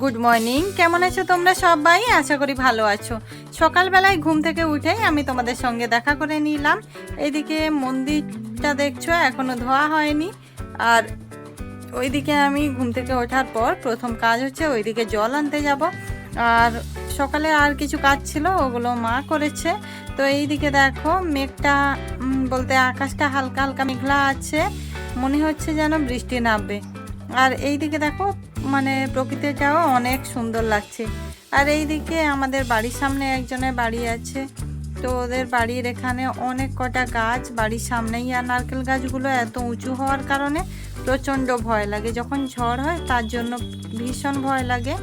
Good morning কেমন আছো তোমরা সবাই? আশা করি ভালো আছো। সকালবেলায় ঘুম থেকে উঠেই আমি তোমাদের সঙ্গে দেখা করে নিলাম। এইদিকে মন্দিরটা দেখছ, এখনও ধোয়া হয়নি। আর ওইদিকে আমি ঘুম থেকে ওঠার পর প্রথম কাজ হচ্ছে ওইদিকে জল আনতে যাব। আর সকালে আর কিছু কাজ ছিল, ওগুলো মা করেছে। তো এইদিকে দেখো, মেঘটা বলতে আকাশটা হালকা হালকা মেঘলা আছে। মনে হচ্ছে যেন বৃষ্টি নামবে। আর এই দিকে দেখো মানে প্রকৃতি যাওয়া অনেক সুন্দর লাগছে। আর এই দিকে আমাদের বাড়ির সামনে একজনের বাড়ি আছে। তো ওদের বাড়ির এখানে অনেক কটা গাছ, বাড়ির সামনেই আর নারকেল গাছগুলো এত উঁচু হওয়ার কারণে প্রচণ্ড ভয় লাগে। যখন ঝড় হয়, তার জন্য ভীষণ ভয় লাগে।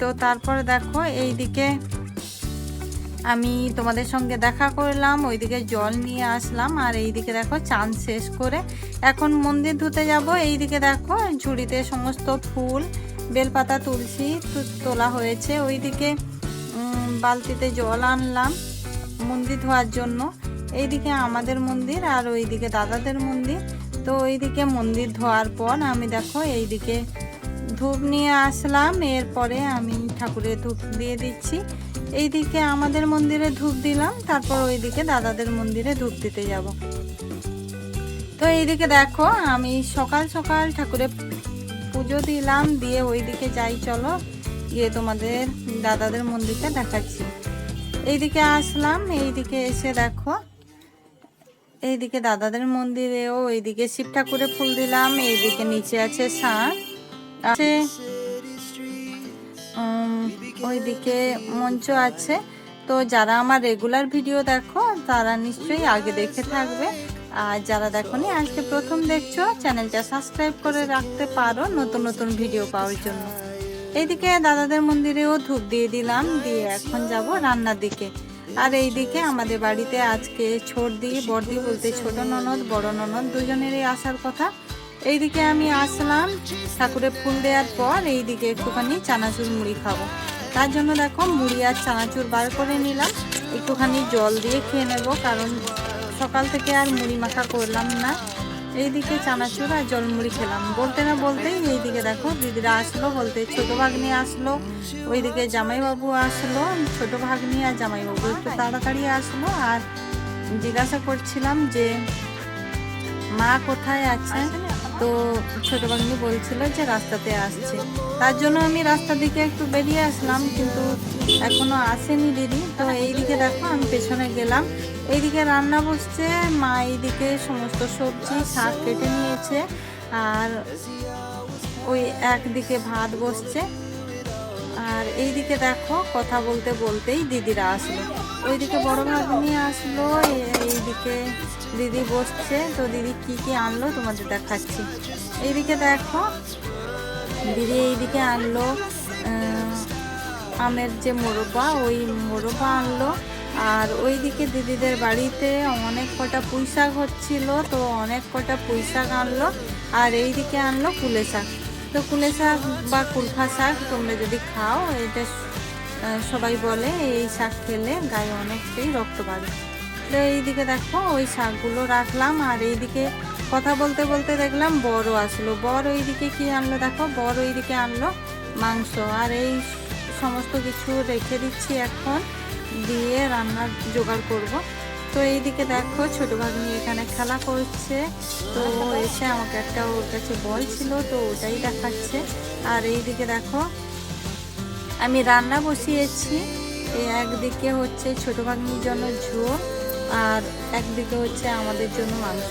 তো তারপরে দেখো, এইদিকে আমি তোমাদের সঙ্গে দেখা করলাম, ওইদিকে জল নিয়ে আসলাম, আর এইদিকে দেখো চান শেষ করে এখন মন্দির ধুতে যাব। এইদিকে দেখো ঝুড়িতে সমস্ত ফুল, বেলপাতা, তুলসী তোলা হয়েছে। ওইদিকে বালতিতে জল আনলাম মন্দির ধোয়ার জন্য। এইদিকে আমাদের মন্দির আর ওইদিকে দাদাদের মন্দির। তো ওইদিকে মন্দির ধোয়ার পর আমি দেখো এইদিকে ধূপ নিয়ে আসলাম। এরপরে আমি ঠাকুরের ধূপ দিয়ে দিচ্ছি। এইদিকে আমাদের মন্দিরে ধূপ দিলাম, তারপর ওইদিকে দাদাদের মন্দিরে ধূপ দিতে যাব। তো এইদিকে দেখো, আমি সকাল সকাল ঠাকুরের পুজো দিলাম, দিয়ে ওইদিকে যাই, চলো গিয়ে তোমাদের দাদাদের মন্দিরটা দেখাচ্ছি। এইদিকে আসলাম, এইদিকে এসে দেখো, এইদিকে দাদাদের মন্দিরেও এইদিকে শিব ঠাকুরে ফুল দিলাম, এইদিকে নিচে আছে শাঁখ আছে ওইদিকে মঞ্চ আছে। তো যারা আমার রেগুলার ভিডিও দেখো, তারা নিশ্চয়ই আগে দেখে থাকবে। আর যারা দেখোনি, আজকে প্রথম দেখছ চ্যানেলটা সাবস্ক্রাইব করে রাখতে পারো নতুন নতুন ভিডিও পাওয়ার জন্য। এইদিকে দাদাদের মন্দিরেও ধূপ দিয়ে দিলাম, দিয়ে এখন যাব রান্নার দিকে। আর এইদিকে আমাদের বাড়িতে আজকে ছোটদি বড়দি বলতে ছোট ননদ, বড় ননদ দুজনেরই আসার কথা। এইদিকে আমি আসলাম ঠাকুরে ফুল দেওয়ার পর এইদিকে একটুখানি চানাচুর মুড়ি খাব। তার জন্য দেখো মুড়ি আর চানাচুর বার করে নিলাম। একটুখানি জল দিয়ে খেয়ে নেব, কারণ সকাল থেকে আর মুড়ি মাখা করলাম না। এইদিকে চানাচুর আর জল মুড়ি খেলাম। বলতে না বলতেই এইদিকে দেখো দিদিরা আসলো, বলতে ছোট ভাগ্নি আসলো, ওইদিকে জামাইবাবু আসলো, ছোট ভাগ্নি আর জামাইবাবু একটু তাড়াতাড়ি আসলো। আর জিজ্ঞাসা করছিলাম যে মা কোথায় আছে তো ছোট ভাগ্নি বলছিল যে রাস্তাতে আসছে। তার জন্য আমি রাস্তা দিকে একটু বেরিয়ে আসলাম, কিন্তু এখনও আসেনি দিদি। তো এইদিকে দেখো, আমি পেছনে গেলাম। এইদিকে রান্না বসছে, মা এইদিকে সমস্ত সবজি, শাক কেটে নিয়েছে। আর ওই একদিকে ভাত বসছে। আর এই দিকে দেখো, কথা বলতে বলতেই দিদিরা আসলো। ওইদিকে বড় ভাগ্নি আসলো এ- এইদিকে দিদি বসছে। তো দিদি কি কি আনলো তোমাদের দেখাচ্ছি। এইদিকে দেখো, দিদি এইদিকে আনলো আমের যে মোরব্বা, ওই মোরব্বা আনলো। আর ওইদিকে দিদিদের বাড়িতে অনেক কটা পুঁই শাক হচ্ছিল, তো অনেক কটা পুঁই শাক আনলো। আর এইদিকে আনলো কুলে শাক। তো কুলে শাক বা কুলফা শাক তোমরা যদি খাও, এটা সবাই বলে এই শাক খেলে গায়ে অনেকটাই রক্ত বাড়ে। তো এইদিকে দেখো, ওই শাকগুলো রাখলাম আর এইদিকে কথা বলতে বলতে দেখলাম বড় আসলো। বড় ওইদিকে কি আনলো দেখো বড় ওইদিকে আনলো মাংস আর এই সমস্ত কিছু রেখে দিচ্ছি এখন, দিয়ে রান্নার জোগাড় করব। তো এইদিকে দেখো, ছোট ভাগ্নি এখানে খেলা করছে। তো এসে আমাকে একটা ওর কাছে বল ছিল, তো ওটাই দেখাচ্ছে। আর এইদিকে দেখো, আমি রান্না বসিয়েছি। একদিকে হচ্ছে ছোট ভাগ্নির জন্য ঝোল, আর একদিকে হচ্ছে আমাদের জন্য মাংস।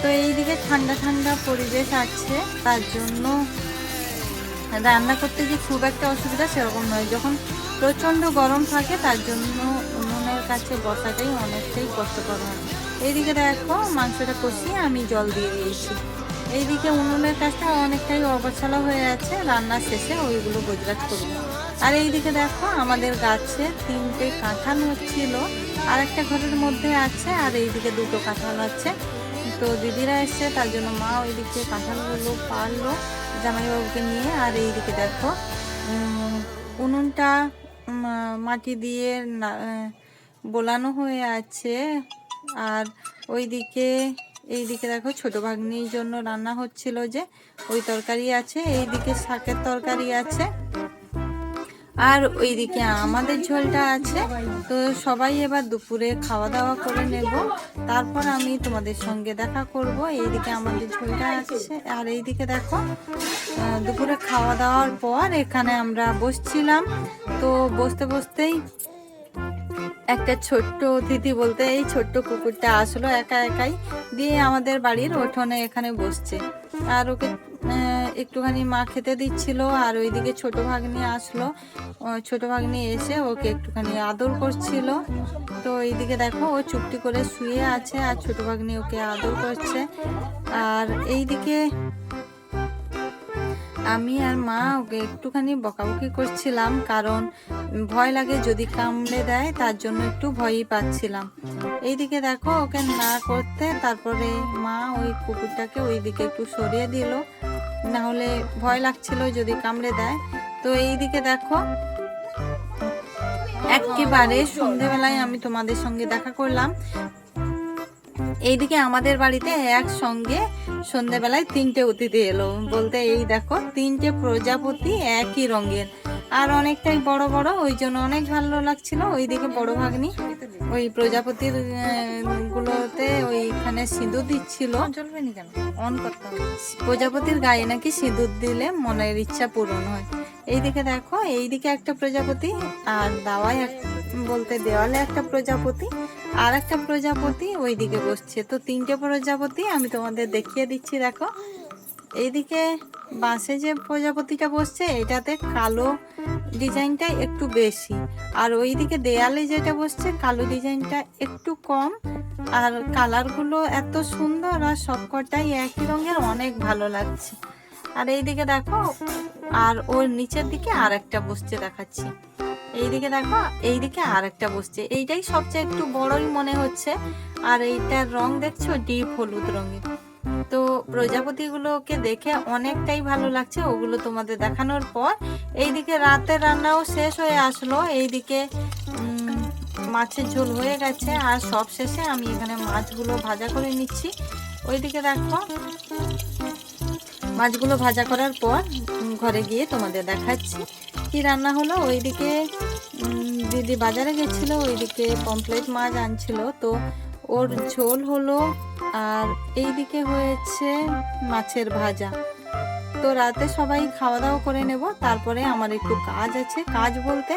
তো এইদিকে ঠান্ডা ঠান্ডা পরিবেশ আছে, তার জন্য রান্না করতে যে খুব একটা অসুবিধা সেরকম নয়। যখন প্রচণ্ড গরম থাকে, তার জন্য কাছে বসাটাই অনেকটাই কষ্টকর হয়। এইদিকে দেখো মাংসটা কষিয়ে আমি জল দিয়ে দিয়েছি। এইদিকে উনুনের কাজটা অনেকটাই অবছলা হয়ে আছে রান্নার শেষে ওইগুলো গোজরাট করব। আর এইদিকে দেখো আমাদের গাছে তিনটে কাঁঠাল হচ্ছিল আর একটা ঘরের মধ্যে আছে আর এইদিকে দুটো কাঁঠাল আছে। তো দিদিরা এসছে, তার জন্য মা ওইদিকে কাঁঠালগুলো পারল জামাইবাবুকে নিয়ে। আর এইদিকে দেখো উনুনটা মাটি দিয়ে বোলানো হয়ে আছে। আর ওইদিকে, এইদিকে দেখো ছোট ভাগ্নির জন্য রান্না হচ্ছিল যে ওই তরকারি আছে, এইদিকে শাকের তরকারি আছে। আর ওইদিকে আমাদের ঝোলটা আছে, তো সবাই এবার দুপুরে খাওয়া দাওয়া করে নেব। তারপর আমি তোমাদের সঙ্গে দেখা করব, এইদিকে আমাদের ঝোলটা আছে। আর এইদিকে দেখো দুপুরে খাওয়া দাওয়ার পর এখানে আমরা বসছিলাম। তো বসতে বসতেই একটা ছোট্ট অতিথি বলতে এই ছোট্ট কুকুরটা আসলো একা একাই দিয়ে আমাদের বাড়ির উঠোনে এখানে বসছে। আর ওকে একটুখানি মা খেতে দিচ্ছিল আর ওইদিকে ছোট ভাগ্নি আসলো। ছোট ভাগ্নি এসে ওকে একটুখানি আদর করছিল। তো এইদিকে দেখো ও চুপটি করে শুয়ে আছে আর ছোট ভাগ্নি ওকে আদর করছে। আর এইদিকে আমি আর মা ওকে একটুখানি বকাবকি করছিলাম, কারণ ভয় লাগে যদি কামড়ে দেয়, তার জন্য একটু ভয়ই পাচ্ছিলাম। এইদিকে দেখো ওকে না করতে, তারপরে মা ওই কুকুরটাকে ওই দিকে একটু সরিয়ে দিল। না হলে ভয় লাগছিল যদি কামড়ে দেয়। তো এইদিকে দেখো, একেবারে সন্ধেবেলায় আমি তোমাদের সঙ্গে দেখা করলাম। এইদিকে আমাদের বাড়িতে একসঙ্গে সন্ধেবেলায় তিনটে অতিথি এলো। বলতে এই দেখো, তিনটে প্রজাপতি একই রঙের। আর অনেকটাই বড় বড় ওই জন্য অনেক ভালো লাগছিল। ওইদিকে বড় ভাগ্নি ওই প্রজাপতির গুলোতে ওইখানে সিঁদুর দিচ্ছিল। চলবে নি কেন? অন করতে হবে। প্রজাপতির গায়ে নাকি সিঁদুর দিলে মনের ইচ্ছা পূরণ হয়। এইদিকে দেখো এইদিকে একটা প্রজাপতি আর দাওয়ায় বলতে দেওয়ালে একটা প্রজাপতি আর একটা প্রজাপতি ওইদিকে বসছে। তো তিনটে প্রজাপতি আমি তোমাদের দেখিয়ে দিচ্ছি দেখো। এইদিকে বাঁশে যে প্রজাপতিটা বসছে, এটাতে কালো ডিজাইনটা একটু বেশি। আর ওইদিকে দেয়ালে যেটা বসছে, কালো ডিজাইনটা একটু কম। আর কালারগুলো এত সুন্দর, আর সবকটাই একই রঙের, অনেক ভালো লাগছে। আর এইদিকে দেখো, আর ওর নিচের দিকে আর একটা বসছে দেখাচ্ছি। এইদিকে দেখো, এইদিকে আর একটা বসছে। এইটাই সবচেয়ে একটু বড়ই মনে হচ্ছে। আর এইটার রং দেখছ, ডিপ হলুদ রঙের। তো প্রজাপতিগুলোকে দেখে অনেকটাই ভালো লাগছে ওগুলো তোমাদের দেখানোর পর। এইদিকে রাতের রান্নাও শেষ হয়ে আসলো। এইদিকে মাছের ঝোল হয়ে গেছে। আর সব শেষে আমি এখানে মাছগুলো ভাজা করে নিচ্ছি। ওইদিকে দেখো, মাছগুলো ভাজা করার পর ঘরে গিয়ে তোমাদের দেখাচ্ছি কি রান্না হলো। ওইদিকে দিদি বাজারে গেছিল, ওইদিকে পমপ্লেট মাছ আনছিল। তো ওর ঝোল হলো আর এই দিকে হয়েছে মাছের ভাজা। তো রাতে সবাই খাওয়া দাওয়া করে নেব, তারপরে আমার একটু কাজ আছে। কাজ বলতে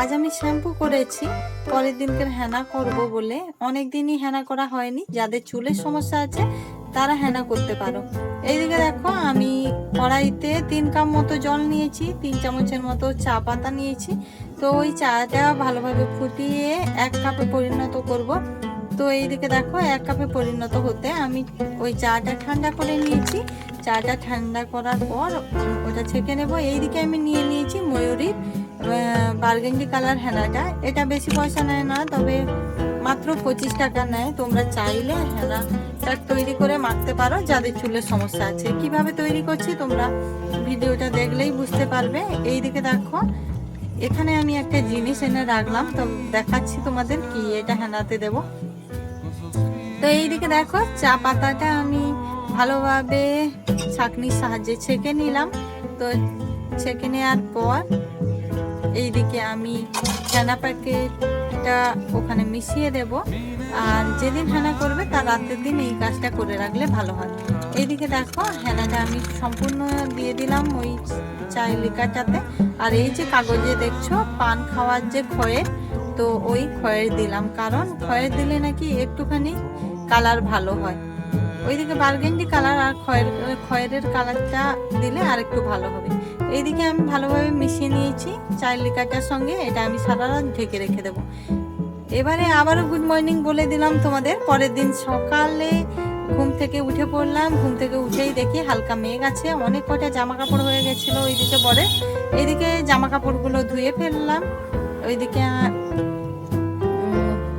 আজ আমি শ্যাম্পু করেছি, পরের দিনকে হেনা করব বলে। অনেক দিনই হেনা করা হয়নি, যাদের চুলের সমস্যা আছে তারা হেনা করতে পারো। এইদিকে দেখো আমি কড়াইতে তিন কাপ মতো জল নিয়েছি, তিন চামচের মতো চা পাতা নিয়েছি। তো ওই চাটা ভালোভাবে ফুটিয়ে এক কাপে পরিণত করব। তো এইদিকে দেখো, এক কাপে পরিণত হতে আমি ওই চাটা ঠান্ডা করে নিয়েছি। চাটা ঠান্ডা করার পর ওটা ছেঁকে নেব। এইদিকে আমি নিয়ে নিয়েছি ময়ূরীর বার্গেন্ডি কালার হেনাটা। এটা বেশি পয়সা নেয় না, তবে মাত্র পঁচিশ টাকা নেয়। তোমরা চাইলে হেনাটা তৈরি করে মাখতে পারো, যাদের চুলের সমস্যা আছে। কীভাবে তৈরি করছি তোমরা ভিডিওটা দেখলেই বুঝতে পারবে। এইদিকে দেখো, এখানে আমি একটা জিনিস এনে রাখলাম। তো দেখাচ্ছি তোমাদের কি এটা হেনাতে দেবো। তো এইদিকে দেখো, চা পাতাটা আমি ভালোভাবে ছাঁকনির সাহায্যে ছেঁকে নিলাম। তো ছেঁকে নেওয়ার পর এইদিকে আমি হেনা প্যাকেটটা ওখানে মিশিয়ে দেব। আর যেদিন হেনা করবে তার রাতের দিন এই কাজটা করে রাখলে ভালো হয়। এইদিকে দেখো হেনাটা আমি সম্পূর্ণ দিয়ে দিলাম ওই চায়ের লিকারটাতে। আর এই যে কাগজে দেখছ, পান খাওয়ার যে খয়ের, তো ওই খয়ের দিলাম। কারণ খয়ের দিলে নাকি একটুখানি কালার ভালো হয়। ওইদিকে বার্গেন্ডি কালার আর খয়ের খয়েরের কালারটা দিলে আর একটু ভালো হবে। এইদিকে আমি ভালোভাবে মিশিয়ে নিয়েছি চায়ের লিকারটার সঙ্গে, এটা আমি সারা রাত ঢেকে রেখে দেবো। এবারে আবারও গুড মর্নিং বলে দিলাম তোমাদের। পরের দিন সকালে ঘুম থেকে উঠে পড়লাম। ঘুম থেকে উঠেই দেখি হালকা মেঘ আছে। অনেক কটা জামা কাপড় হয়ে গেছিল ওইদিকে পরে। এইদিকে জামা কাপড়গুলো ধুয়ে ফেললাম। ওইদিকে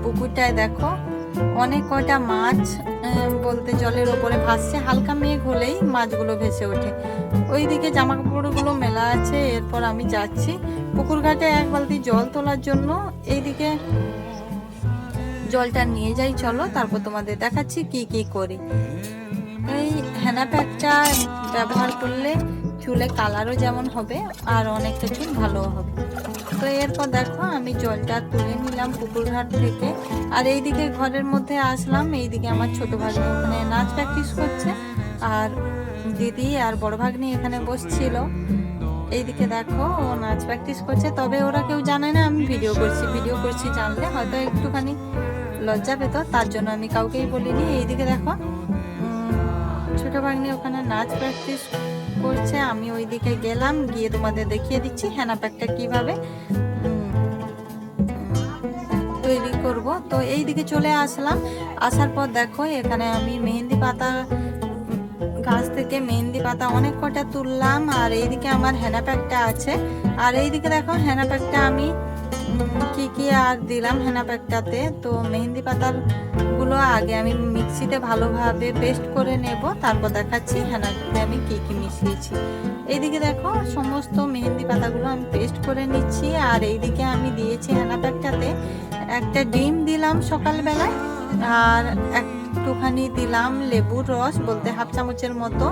পুকুরটায় দেখো অনেক কয়টা মাছ বলতে জলের ওপরে ভাসছে, হালকা মেঘ হলেই মাছগুলো ভেসে ওঠে। ওইদিকে জামা কাপড়গুলো মেলা আছে, এরপর আমি যাচ্ছি। পুকুর ঘাটে এক বালতি জল তোলার জন্য এইদিকে জলটা নিয়ে যাই, চলো, তারপর তোমাদের দেখাচ্ছি কি কি করি। এই হেনা প্যাকটা ব্যবহার করলে চুলে কালারও যেমন হবে আর অনেকটা চুল ভালো হবে। তো এরপর দেখো আমি জলটা তুলে নিলাম পুকুরঘাট থেকে। আর এইদিকে ঘরের মধ্যে আসলাম, এইদিকে আমার ছোট ভাগ্নি ওখানে নাচ প্র্যাকটিস করছে। আর দিদি আর বড় ভাগ্নি এখানে বসছিল। এইদিকে দেখো ও নাচ প্র্যাকটিস করছে। তবে ওরা কেউ জানে না আমি ভিডিও করছি। ভিডিও করছি জানলে হয়তো একটুখানি লজ্জা পেত, তার জন্য আমি কাউকেই বলিনি। এইদিকে দেখো ছোট ভাগ্নি ওখানে নাচ প্র্যাকটিস করছে, আমি ওইদিকে গেলাম, গিয়ে তোমাদের দেখিয়ে দিচ্ছি হেনা প্যাকটা কীভাবে। তৈরি করব। তো এই দিকে চলে আসলাম। আসার পর দেখো, এখানে আমি মেহেন্দি পাতা, গাছ থেকে মেহেন্দি পাতা অনেক কটা তুললাম, আর এইদিকে আমার হেনা প্যাকটা আছে। আর এইদিকে দেখো হেনা প্যাকটা আমি কি কি আর দিলাম হেনা প্যাকটাতে তো মেহেন্দি পাতার গুলো আগে আমি মিক্সিতে ভালোভাবে পেস্ট করে নেব। তারপর দেখাচ্ছি হেনাতে আমি কি কি মিশিয়েছি। এইদিকে দেখো সমস্ত মেহেন্দি পাতাগুলো আমি পেস্ট করে নিচ্ছি। আর এইদিকে আমি দিয়েছি হেনা প্যাকটাতে একটা ডিম দিলাম সকালবেলায়। আর একটুখানি দিলাম লেবুর রস, বলতে হাফ চামচের মতো।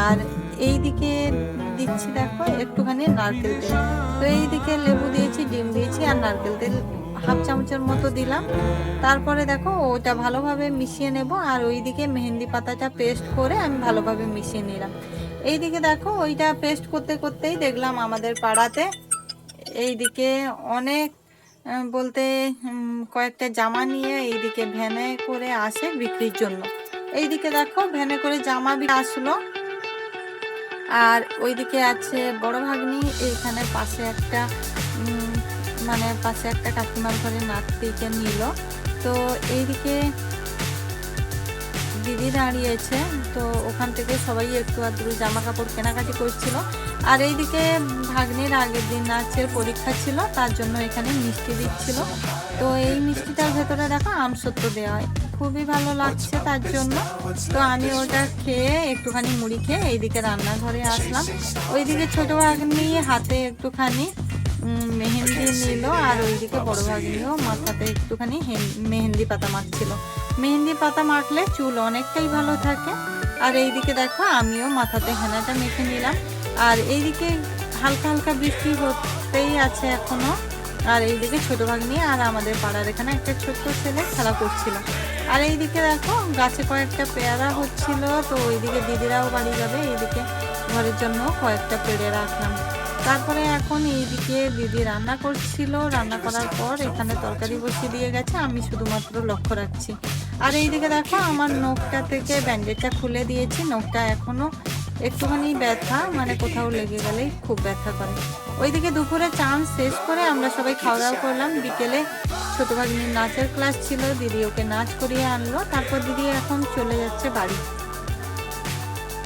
আর এইদিকে দিচ্ছি দেখো একটুখানি নারকেল তেল। তো এইদিকে লেবু দিয়েছি, ডিম দিয়েছি আর নারকেল তেল হাফ চামচের মতো দিলাম। তারপরে দেখো, ওটা ভালোভাবে মিশিয়ে নেব আর ওইদিকে মেহেন্দি পাতাটা পেস্ট করে আমি ভালোভাবে মিশিয়ে নিলাম। এইদিকে দেখো, ওইটা পেস্ট করতে করতেই দেখলাম আমাদের পাড়াতে এইদিকে অনেক বলতে কয়েকটা জামা নিয়ে এইদিকে ভ্যানে করে আসে বিক্রির জন্য। এইদিকে দেখো, ভ্যানে করে জামা আসলো। আর ওইদিকে আছে বড় ভাগ্নি, এইখানে পাশে একটা মানে পাশে একটা কাকিমার ঘরে নাতিকে নিল। তো এইদিকে দিদি দাঁড়িয়েছে, তো ওখান থেকে সবাই একটু আধটু জামা কাপড় কেনাকাটি করছিল। আর এইদিকে ভাগ্নির আগের দিন নাচের পরীক্ষা ছিল, তার জন্য এখানে মিষ্টি দিচ্ছিল। তো এই মিষ্টিটার ভেতরে দেখো আমসত্ব দেওয়া হয়। খুবই ভালো লাগছে তার জন্য। তো আমি ওটা খেয়ে একটুখানি মুড়ি খেয়ে এইদিকে রান্নাঘরে আসলাম। ওইদিকে ছোটো ভাগ্নি হাতে একটুখানি মেহেন্দি নিল আর ওইদিকে বড় ভাগ্নিও মাথাতে একটুখানি হেন- মেহেন্দি পাতা মাখছিল। মেহেন্দি পাতা মাখলে চুল অনেকটাই ভালো থাকে। আর এইদিকে দেখো আমিও মাথাতে হেনাটা মেখে নিলাম। আর এইদিকে হালকা হালকা বৃষ্টি হতেই আছে এখনও। আর এইদিকে ছোট ভাগ্নি আর আমাদের পাড়ার এখানে একটা ছোট্ট ছেলে খেলা করছিল। আর এইদিকে দেখো গাছে কয়েকটা পেয়ারা হচ্ছিল, তো ওইদিকে দিদিরাও বাড়ি যাবে, এইদিকে ঘরের জন্য কয়েকটা পেড়ে রাখলাম। তারপরে এখন এইদিকে দিদি রান্না করছিল। রান্না করার পর এখানে তরকারি বসিয়ে দিয়ে গেছে। আমি শুধুমাত্র লক্ষ্য রাখছি। আর এইদিকে দেখো, আমার নখটা থেকে ব্যান্ডেডটা খুলে দিয়েছি। নখটা এখনও একটুখানি ব্যথা মানে কোথাও লেগে গেলেই খুব ব্যথা করে। ওইদিকে দুপুরে চান শেষ করে আমরা সবাই খাওয়া দাওয়া করলাম। বিকেলে ছোট ভাগ্নির নাচের ক্লাস ছিল। দিদি ওকে নাচ করিয়ে আনলো। তারপর দিদি এখন চলে যাচ্ছে বাড়ি।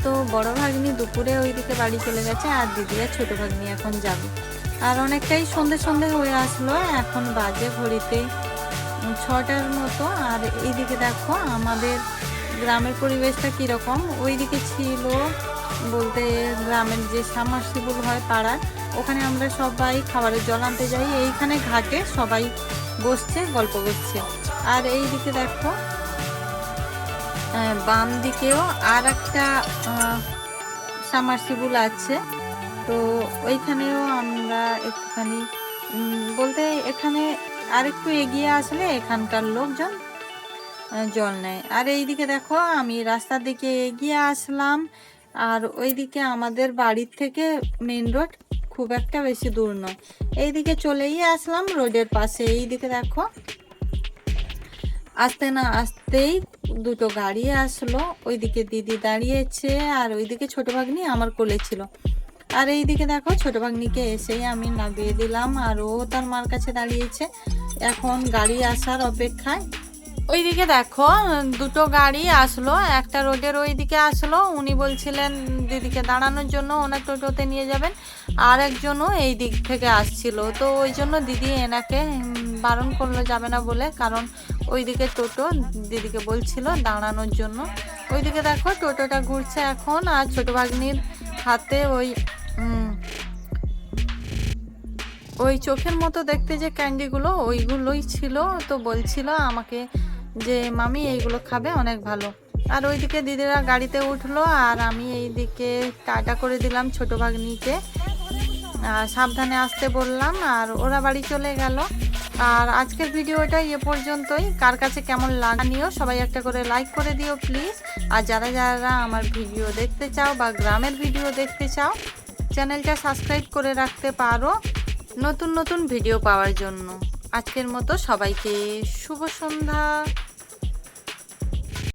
তো বড় ভাগ্নি দুপুরে ওইদিকে বাড়ি চলে গেছে আর দিদিরা ছোট ভাগ্নি এখন যাবে। আর অনেকটাই সন্ধে সন্ধে হয়ে আসলো, এখন বাজে ঘড়িতে ছটার মতো। আর এইদিকে দেখো আমাদের গ্রামের পরিবেশটা কীরকম। ওইদিকে ছিল বলতে গ্রামের যে সামারসিবল হয় পাড়ার ওখানে আমরা সবাই খাবারের জল আনতে যাই। এইখানে ঘাটে সবাই বসছে, গল্প করছে। আর এইদিকে দেখো বাম দিকেও আর একটা সামারসিবল আছে। তো ওইখানেও আমরা একটুখানি বলতে এখানে আরেকটু এগিয়ে আসলে এখানকার লোকজন জল নেয়। আর এইদিকে দেখো, আমি রাস্তার দিকে এগিয়ে আসলাম। আর ওইদিকে আমাদের বাড়ির থেকে মেন রোড খুব একটা বেশি দূর নয়। এইদিকে চলেই আসলাম রোডের পাশে। এইদিকে দেখো আসতে না আসতেই দুটো গাড়ি আসলো, ওইদিকে দিদি দাঁড়িয়েছে আর ওইদিকে ছোট ভাগ্নি আমার কোলে ছিল। আর এইদিকে দেখো ছোট ভাগ্নিকে এসেই আমি নামিয়ে দিলাম আর ও তার মার কাছে দাঁড়িয়েছে। এখন গাড়ি আসার অপেক্ষায় ওইদিকে দেখো দুটো গাড়ি আসলো, একটা রোডের ওইদিকে আসলো, উনি বলছিলেন দিদিকে দাঁড়ানোর জন্য ওনার টোটোতে নিয়ে যাবেন, আর একজনও এই দিক থেকে আসছিল। তো ওই জন্য দিদি এনাকে বারণ করল যাবে না বলে, কারণ ওইদিকে টোটো দিদিকে বলছিল দাঁড়ানোর জন্য। ওইদিকে দেখো টোটোটা ঘুরছে এখন, আর ছোট ভাগ্নির হাতে ওই ওই চোখের মতো দেখতে যে ক্যান্ডিগুলো, ওইগুলোই ছিল। তো বলছিল আমাকে যে, মামি, এইগুলো খাবে, অনেক ভালো। আর ওইদিকে দিদিরা গাড়িতে উঠল, আর আমি এইদিকে টাটা করে দিলাম ছোট ভাগ্নিকে। সাবধানে আসতে বললাম আর ওরা বাড়ি চলে গেল। আর আজকের ভিডিওটা এ পর্যন্তই। কার কাছে কেমন লাগানিও সবাই একটা করে লাইক করে দিও প্লিজ আর যারা যারা আমার ভিডিও দেখতে চাও বা গ্রামের ভিডিও দেখতে চাও, চ্যানেলটা সাবস্ক্রাইব করে রাখতে পারো নতুন নতুন ভিডিও পাওয়ার জন্য। আজকের মতো সবাইকে শুভ সন্ধ্যা।